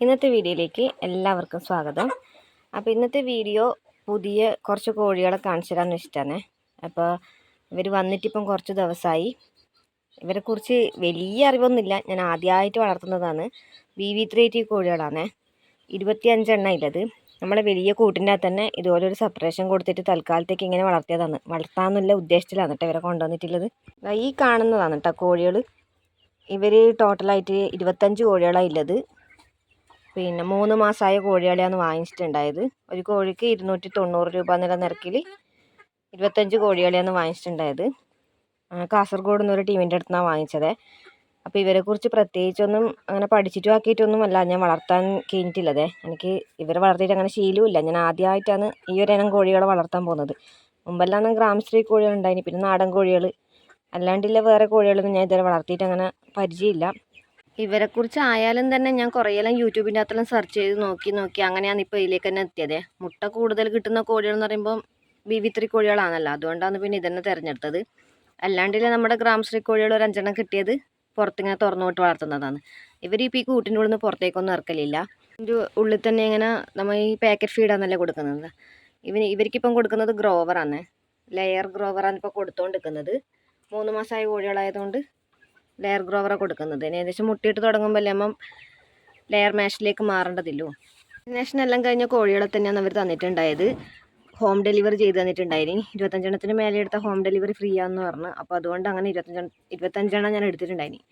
ഇന്നത്തെ വീഡിയോയിലേക്ക് എല്ലാവർക്കും സ്വാഗതം. അപ്പോൾ ഇന്നത്തെ വീഡിയോ പുതിയ കുറച്ച് കോഴികളെ കാണിച്ചു തരാമെന്ന് വെച്ചിട്ടാണ് അപ്പോൾ ഇവർ വന്നിട്ടിപ്പം കുറച്ച് ദിവസമായി ഇവരെക്കുറിച്ച് വലിയ അറിവൊന്നുമില്ല. ഞാൻ ആദ്യമായിട്ട് വളർത്തുന്നതാണ്. വി വി ത്രീ ടി കോഴികളാണ്. ഇരുപത്തിയഞ്ചെണ്ണം ഇല്ലത് നമ്മളെ വലിയ കൂട്ടിന്റെ അകത്ത് തന്നെ ഇതുപോലെ ഒരു സെപ്പറേഷൻ കൊടുത്തിട്ട് തൽക്കാലത്തേക്ക് ഇങ്ങനെ വളർത്തിയതാണ്. വളർത്താമെന്നുള്ള ഉദ്ദേശത്തിലാണ് കേട്ടോ ഇവരെ കൊണ്ടുവന്നിട്ടുള്ളത്. ഈ കാണുന്നതാണ് കേട്ടോ കോഴികൾ ഇവർ ടോട്ടലായിട്ട് ഇരുപത്തഞ്ച് കോഴികളാണ് ഉള്ളത്. പിന്നെ മൂന്ന് മാസമായ കോഴികളെയാണ് വാങ്ങിച്ചിട്ടുണ്ടായത്. ഒരു കോഴിക്ക് ഇരുന്നൂറ്റി തൊണ്ണൂറ് രൂപ എന്നുള്ള നിരക്കിൽ ഇരുപത്തഞ്ച് കോഴികളെയാണ് വാങ്ങിച്ചിട്ടുണ്ടായത്. കാസർഗോഡ് നിന്നൊരു ടീമിന്റെ അടുത്ത് വാങ്ങിച്ചത്. അപ്പോൾ ഇവരെക്കുറിച്ച് പ്രത്യേകിച്ചൊന്നും അങ്ങനെ പഠിച്ചിട്ടും ആക്കിയിട്ടൊന്നും അല്ല ഞാൻ വളർത്താൻ കഴിഞ്ഞിട്ടില്ലതേ. എനിക്ക് ഇവരെ വളർത്തിയിട്ട് അങ്ങനെ ശീലമില്ല ഞാൻ ആദ്യമായിട്ടാണ് ഈ ഒരു ഇനം കോഴികളെ വളർത്താൻ പോകുന്നത്. മുമ്പെല്ലാം ഗ്രാമശ്രീ കോഴികൾ ഉണ്ടായിന് പിന്നെ നാടൻ കോഴികൾ. അല്ലാണ്ടില്ല വേറെ കോഴികളൊന്നും ഞാൻ ഇതുവരെ വളർത്തിയിട്ട് അങ്ങനെ പരിചയമില്ല. ഇവരെക്കുറിച്ച് ആയാലും തന്നെ ഞാൻ കുറേയെല്ലാം യൂട്യൂബിന്റെ അകത്തെല്ലാം സെർച്ച് ചെയ്ത് നോക്കി നോക്കി അങ്ങനെയാണ് ഇപ്പോൾ ഇതിലേക്ക് തന്നെ എത്തിയത്. മുട്ട കൂടുതൽ കിട്ടുന്ന കോഴികൾ എന്ന് പറയുമ്പോൾ ബി വി ത്രീ കോഴികളാണല്ലോ. അതുകൊണ്ടാണ് പിന്നെ ഇതന്നെ തിരഞ്ഞെടുത്തത്. അല്ലാണ്ടില്ല നമ്മുടെ ഗ്രാമശ്രീ കോഴികൾ ഒരു അഞ്ചെണ്ണം കിട്ടിയത് പുറത്തിങ്ങനെ തുറന്നു വിട്ട് വളർത്തുന്നതാണ്. ഇവർ ഇപ്പോൾ ഈ കൂട്ടിന്റെ ഉള്ളിൽ നിന്ന് പുറത്തേക്കൊന്നും ഇറക്കലില്ല. ഇതിന്റെ ഉള്ളിൽ തന്നെ ഇങ്ങനെ നമ്മൾ ഈ പാക്കറ്റ് ഫീഡാണല്ലേ കൊടുക്കുന്നത്. ഇവന് ഇവർക്കിപ്പം കൊടുക്കുന്നത് ഗ്രോവറാണ് ലെയർ ഗ്രോവറാണ് ഇപ്പോൾ കൊടുത്തുകൊണ്ടിരിക്കുന്നത് മൂന്ന് മാസമായ കോഴികളായതുകൊണ്ട് ലെയർ ഗ്രോവറ കൊടുക്കുന്നത്. ഏകദേശം മുട്ടിയിട്ട് തുടങ്ങുമ്പോൾ നമ്മൾ ലെയർ മാഷിലേക്ക് മാറേണ്ടതില്ലോ. വാക്സിനേഷൻ എല്ലാം കഴിഞ്ഞ കോഴികളെ തന്നെയാണ് അവർ തന്നിട്ടുണ്ടായത്. ഹോം ഡെലിവറി ചെയ്ത് തന്നിട്ടുണ്ടായിരുന്നു ഇരുപത്തഞ്ചെണ്ണത്തിന് മേലെ എടുത്ത ഹോം ഡെലിവറി ഫ്രീ ആണെന്ന് പറഞ്ഞു. അപ്പോൾ അതുകൊണ്ട് അങ്ങനെ ഇരുപത്തഞ്ചെണ്ണം ഇരുപത്തഞ്ചെണ്ണം ഞാൻ എടുത്തിട്ടുണ്ടായിരുന്നു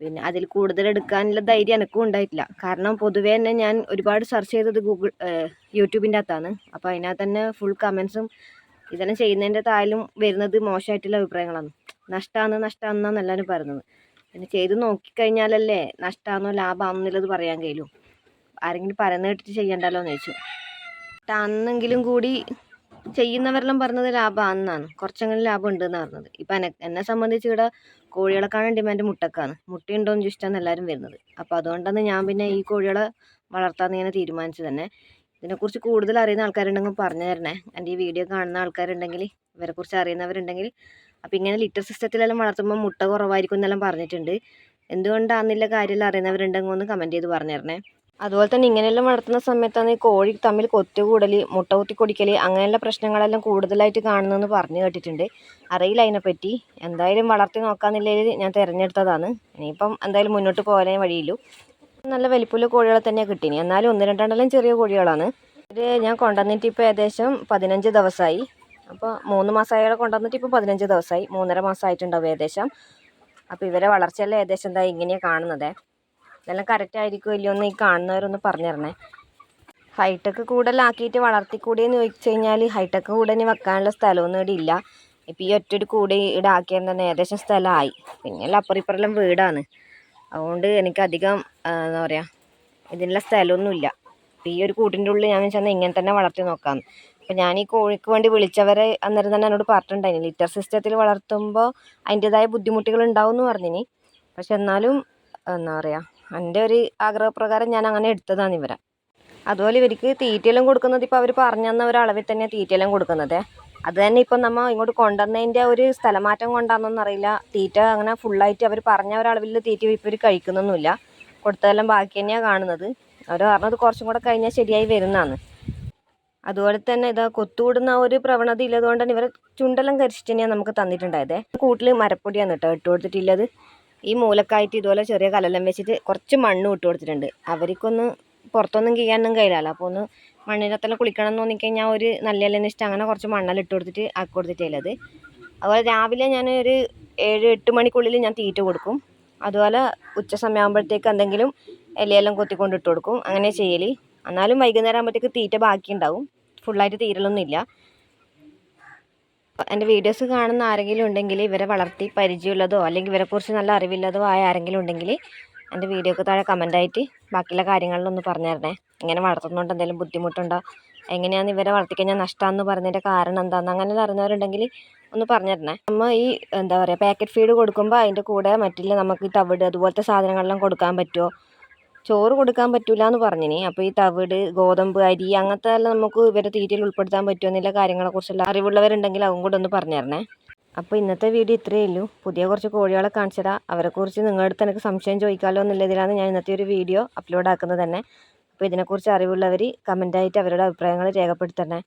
പിന്നെ അതിൽ കൂടുതൽ എടുക്കാനുള്ള ധൈര്യം എനിക്കും ഉണ്ടായിട്ടില്ല. കാരണം പൊതുവേ തന്നെ ഞാൻ ഒരുപാട് സെർച്ച് ചെയ്തത് ഗൂഗിൾ യൂട്യൂബിന്റെ അകത്താണ്. അപ്പോൾ അതിനകത്ത് തന്നെ ഫുൾ കമൻസും ഇതെല്ലാം ചെയ്യുന്നതിന്റെ താലും വരുന്നത് മോശമായിട്ടുള്ള അഭിപ്രായങ്ങളാണ്. നഷ്ടമാണ് നഷ്ടമാണെന്നാണ് എല്ലാവരും പറയുന്നത്. പിന്നെ ചെയ്ത് നോക്കിക്കഴിഞ്ഞാലല്ലേ നഷ്ടമാണോ ലാഭമാണെന്നുള്ളത് പറയാൻ കഴിയും. ആരെങ്കിലും പറയുന്നത് കേട്ടിട്ട് ചെയ്യണ്ടല്ലോ എന്ന് ചോദിച്ചു നഷ്ടമാണെന്നെങ്കിലും കൂടി ചെയ്യുന്നവരെല്ലാം പറഞ്ഞത് ലാഭമാണെന്നാണ് കുറച്ചെങ്കിലും ലാഭം ഉണ്ടെന്ന് പറഞ്ഞത്. ഇപ്പം എന്നെ എന്നെ സംബന്ധിച്ച് ഇവിടെ കോഴികളെക്കാണ് ഡിമാൻഡ് മുട്ടക്കാണ്. മുട്ടയുണ്ടോ എന്ന് ചോദിച്ചിട്ടാണ് എല്ലാവരും വരുന്നത്. അപ്പോൾ അതുകൊണ്ടാണ് ഞാൻ പിന്നെ ഈ കോഴികളെ വളർത്താമെന്ന് ഇങ്ങനെ തീരുമാനിച്ചു തന്നെ. ഇതിനെക്കുറിച്ച് കൂടുതൽ അറിയുന്ന ആൾക്കാരുണ്ടെങ്കിൽ പറഞ്ഞു തരണേ. എന്റെ ഈ വീഡിയോ കാണുന്ന ആൾക്കാരുണ്ടെങ്കിൽ ഇവരെക്കുറിച്ച് അറിയുന്നവരുണ്ടെങ്കിൽ അപ്പോൾ ഇങ്ങനെ ലിറ്റർ സിസ്റ്റത്തിലെല്ലാം വളർത്തുമ്പോൾ മുട്ട കുറവായിരിക്കും എന്നെല്ലാം പറഞ്ഞിട്ടുണ്ട്. എന്തുകൊണ്ടാണെന്നില്ല കാര്യമെല്ലാം അറിയുന്നവരുണ്ടെങ്കിൽ ഒന്ന് കമന്റ് ചെയ്ത് പറഞ്ഞു തരണേ അതുപോലെ തന്നെ ഇങ്ങനെയെല്ലാം വളർത്തുന്ന സമയത്താണ് ഈ കോഴി തമ്മിൽ കൊത്തുകൂടൽ മുട്ട കുത്തി കുടിക്കൽ അങ്ങനെയുള്ള പ്രശ്നങ്ങളെല്ലാം കൂടുതലായിട്ട് കാണുന്നതെന്ന് പറഞ്ഞു കേട്ടിട്ടുണ്ട്. അറിയില്ല അതിനെപ്പറ്റി. എന്തായാലും വളർത്തി നോക്കാമെന്നുള്ളതിൽ ഞാൻ തിരഞ്ഞെടുത്തതാണ്. ഇനിയിപ്പം എന്തായാലും മുന്നോട്ട് പോകാനേ വഴിയുള്ളൂ നല്ല വലിപ്പമുള്ള കോഴികളെ തന്നെയാണ് കിട്ടിയത് എന്നാലും ഒന്ന് രണ്ടെണ്ണെല്ലാം ചെറിയ കോഴികളാണ്. ഇത് ഞാൻ കൊണ്ടുവന്നിട്ട് ഇപ്പോൾ ഏകദേശം പതിനഞ്ച് ദിവസമായി. അപ്പോൾ മൂന്ന് മാസമായാലും കൊണ്ടുവന്നിട്ട് ഇപ്പോൾ പതിനഞ്ച് ദിവസമായി. മൂന്നര മാസമായിട്ടുണ്ടാവും ഏകദേശം. അപ്പോൾ ഇവരെ വളർച്ചയെല്ലാം ഏകദേശം എന്താ ഇങ്ങനെയാണ് കാണുന്നത്. ഇതെല്ലാം കറക്റ്റ് ആയിരിക്കും ഇല്ലയോ എന്ന് ഈ കാണുന്നവരൊന്ന് പറഞ്ഞു തരണേ ഹൈടെക്ക് കൂടുതലാക്കിയിട്ട് വളർത്തിക്കൂടിയെന്ന് ചോദിച്ചു കഴിഞ്ഞാൽ ഹൈടെക്ക് ഇനി വെക്കാനുള്ള സ്ഥലമൊന്നും ഇവിടെ ഇല്ല. ഇപ്പോൾ ഈ ഒറ്റൊരു കൂടി ഇവിടെ തന്നെ ഏകദേശം സ്ഥലമായി. പിന്നെ എല്ലാം അപ്പുറം വീടാണ്. അതുകൊണ്ട് എനിക്കധികം അധികം എന്താ പറയുക ഇതിനുള്ള സ്ഥലമൊന്നുമില്ല. അപ്പോൾ ഈ ഒരു കൂട്ടിന്റെ ഉള്ളിൽ ഞാൻ ചെന്ന് ഇങ്ങനെ തന്നെ വളർത്തി നോക്കാമെന്ന് അപ്പോൾ ഞാൻ ഈ കോഴിക്ക് വേണ്ടി വിളിച്ചവരെ അന്നേരം തന്നെ എന്നോട് പറഞ്ഞിട്ടുണ്ടായിന് ലിറ്റർ സിസ്റ്റത്തിൽ വളർത്തുമ്പോൾ അതിന്റെതായ ബുദ്ധിമുട്ടുകൾ ഉണ്ടാവും എന്ന് പറഞ്ഞിനി. പക്ഷെ എന്നാലും എന്താ പറയുക എന്റെ ഒരു ആഗ്രഹപ്രകാരം ഞാൻ അങ്ങനെ എടുത്തതാണ് ഇവരെ. അതുപോലെ ഇവർക്ക് തീറ്റയെല്ലാം കൊടുക്കുന്നത് ഇപ്പോൾ അവർ പറഞ്ഞു തന്ന ഒരു അളവിൽ തന്നെ തീറ്റയെല്ലാം കൊടുക്കുന്നത്. അത് തന്നെ ഇപ്പം നമ്മൾ ഇങ്ങോട്ട് കൊണ്ടുവന്നതിന്റെ ഒരു സ്ഥലമാറ്റം കൊണ്ടാണെന്നൊന്നും അറിയില്ല. തീറ്റ അങ്ങനെ ഫുള്ളായിട്ട് അവർ പറഞ്ഞ ഒരളവിൽ തീറ്റ ഇപ്പോൾ ഇവർ കഴിക്കുന്നൊന്നുമില്ല. കൊടുത്തതെല്ലാം ബാക്കി തന്നെയാണ് കാണുന്നത്. അവർ പറഞ്ഞത് കുറച്ചും കൂടെ കഴിഞ്ഞാൽ ശരിയായി വരുന്നതാണ്. അതുപോലെ തന്നെ ഇതാ കൊത്തുകൂടുന്ന ഒരു പ്രവണത ഇല്ലതുകൊണ്ട് തന്നെ ഇവരെ ചുണ്ടെല്ലാം കരിച്ചിട്ട് തന്നെയാണ് നമുക്ക് തന്നിട്ടുണ്ടായത്. കൂട്ടിൽ മരപ്പൊടിയാണ് കേട്ടോ ഇട്ട് കൊടുത്തിട്ടുള്ളത്. ഈ മൂലക്കായിട്ട് ഇതുപോലെ ചെറിയ കലലം വെച്ചിട്ട് കുറച്ച് മണ്ണും ഇട്ട് കൊടുത്തിട്ടുണ്ട്. അവർക്കൊന്ന് പുറത്തൊന്നും ചെയ്യാനൊന്നും കഴിയില്ലല്ലോ അപ്പോൾ ഒന്ന് മണ്ണിനകത്തെല്ലാം കുളിക്കണം എന്ന് തോന്നിക്കഴിഞ്ഞാൽ ഒരു നല്ല ഇലന്ന് വെച്ചിട്ട് അങ്ങനെ കുറച്ച് മണ്ണെല്ലാം ഇട്ട് കൊടുത്തിട്ട് ആക്കി കൊടുത്തിട്ടുള്ളത്. അതുപോലെ രാവിലെ ഞാൻ ഒരു ഏഴ് എട്ട് മണിക്കുള്ളിൽ ഞാൻ തീറ്റ കൊടുക്കും. അതുപോലെ ഉച്ച സമയമാകുമ്പോഴത്തേക്ക് എന്തെങ്കിലും ഇലയെല്ലാം കൊത്തിക്കൊണ്ട് ഇട്ട് കൊടുക്കും. അങ്ങനെ ചെയ്യൽ എന്നാലും വൈകുന്നേരം ആകുമ്പോഴത്തേക്ക് തീറ്റ ബാക്കി ഉണ്ടാവും ഫുള്ളായിട്ട് തീരലൊന്നുമില്ല. എന്റെ വീഡിയോസ് കാണുന്ന ആരെങ്കിലും ഉണ്ടെങ്കിൽ ഇവരെ വളർത്തി പരിചയമുള്ളതോ അല്ലെങ്കിൽ ഇവരെക്കുറിച്ച് നല്ല അറിവില്ലതോ ആയ ആരെങ്കിലും ഉണ്ടെങ്കിൽ എന്റെ വീഡിയോക്ക് താഴെ കമന്റായിട്ട് ബാക്കിയുള്ള കാര്യങ്ങളിലൊന്ന് പറഞ്ഞു തരണേ. ഇങ്ങനെ വളർത്തുന്നതുകൊണ്ട് എന്തെങ്കിലും ബുദ്ധിമുട്ടുണ്ടോ? എങ്ങനെയാണ് ഇവരെ വളർത്തിക്കഴിഞ്ഞാൽ നഷ്ടമെന്ന് പറഞ്ഞതിന്റെ കാരണം എന്താണെന്ന് അങ്ങനെ അറിഞ്ഞവരുണ്ടെങ്കിൽ ഒന്ന് പറഞ്ഞു തരണേ. നമ്മൾ ഈ എന്താ പറയുക പാക്കറ്റ് ഫീഡ് കൊടുക്കുമ്പോൾ അതിന്റെ കൂടെ മറ്റുള്ള നമുക്ക് ഈ തവിട് അതുപോലത്തെ സാധനങ്ങളെല്ലാം കൊടുക്കാൻ പറ്റുമോ ചോറ് കൊടുക്കാൻ പറ്റില്ല എന്ന് പറഞ്ഞിനി. അപ്പോൾ ഈ തവിട് ഗോതമ്പ് അരി അങ്ങനത്തെ എല്ലാം നമുക്ക് ഇവരെ തീറ്റയിൽ ഉൾപ്പെടുത്താൻ പറ്റുമോ എന്നുള്ള കാര്യങ്ങളെക്കുറിച്ചുള്ള അറിവുള്ളവരുണ്ടെങ്കിൽ അതും കൂടെ ഒന്ന് പറഞ്ഞു തരണേ. അപ്പോൾ ഇന്നത്തെ വീഡിയോ ഇത്രയേ ഉള്ളൂ. പുതിയ കുറച്ച് കോഴികളെ കാണിച്ചതാ. അവരെ അവരെക്കുറിച്ച് നിങ്ങളുടെ അടുത്ത് എനിക്ക് സംശയം ചോദിക്കാമല്ലോ എന്നുള്ളതിലാണ് ഞാൻ ഇന്നത്തെ ഒരു വീഡിയോ അപ്ലോഡ് ആക്കുന്നത് തന്നെ. അപ്പോൾ ഇതിനെക്കുറിച്ച് അറിവുള്ളവർ കമന്റായിട്ട് അവരുടെ അഭിപ്രായങ്ങൾ രേഖപ്പെടുത്തണേ.